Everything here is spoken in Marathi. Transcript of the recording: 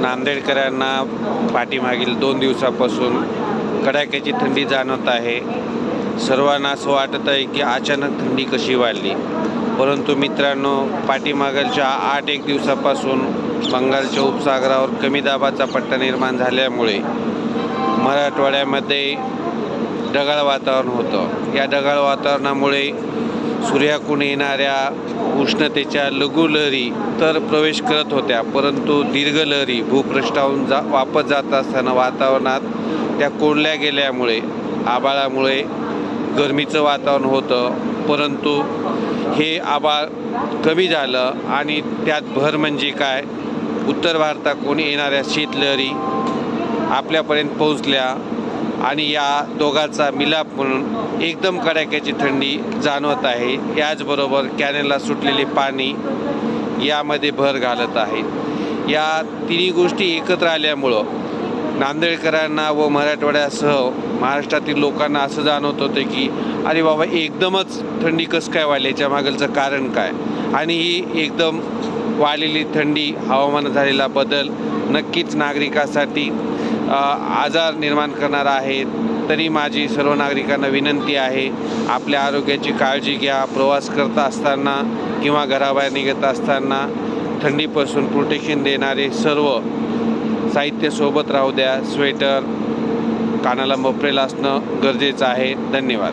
नांदेडकरांना पाठीमागील दोन दिवसापासून कडाक्याची थंडी जाणवत आहे. सर्वांना असं वाटत आहे की अचानक थंडी कशी वाढली. परंतु मित्रांनो पाठीमागलच्या आठ एक दिवसापासून बंगालच्या उपसागरावर कमी दाबाचा पट्टा निर्माण झाल्यामुळे मराठवाड्यामध्ये ढगाळ वातावरण होतं. या ढगाळ वातावरणामुळे सूर्याकून येणाऱ्या उष्णतेच्या लघुलहरी तर प्रवेश करत होत्या परंतु दीर्घ लहरी भूपृष्ठाहून जा वापस जात असताना वातावरणात त्या कोंडल्या गेल्यामुळे आबाळामुळे गरमीचं वातावरण होतं. परंतु हे आबाळ कमी झालं आणि त्यात भर म्हणजे काय? उत्तर भारताकडून येणाऱ्या शीतलहरी आपल्यापर्यंत पोहोचल्या. आणि या दोघांचा मिलाप म्हणून एकदम कडाक्याची थंडी जाणवत आहे. याचबरोबर कॅनेलला सुटलेले पाणी यामध्ये भर घालत आहे. या तिन्ही गोष्टी एकत्र आल्यामुळं नांदेडकरांना व मराठवाड्यासह महाराष्ट्रातील लोकांना असं जाणवत होतं की अरे बाबा एकदमच थंडी कसं काय वाढली? याच्या मागलचं कारण काय? आणि ही एकदम वाढलेली थंडी हवामानात झालेला बदल नक्कीच नागरिकासाठी आजार निर्माण करणार आहेत तरी माझी सर्व नागरिकांना विनंती आहे आपल्या आरोग्याची काळजी घ्या प्रवास करत असताना किंवा घराबाहेर निघत असताना थंडीपासून प्रोटेक्शन देणारे सर्व साहित्य सोबत राहू द्या स्वेटर कानाला मफरेल असणं गरजेचं आहे. धन्यवाद.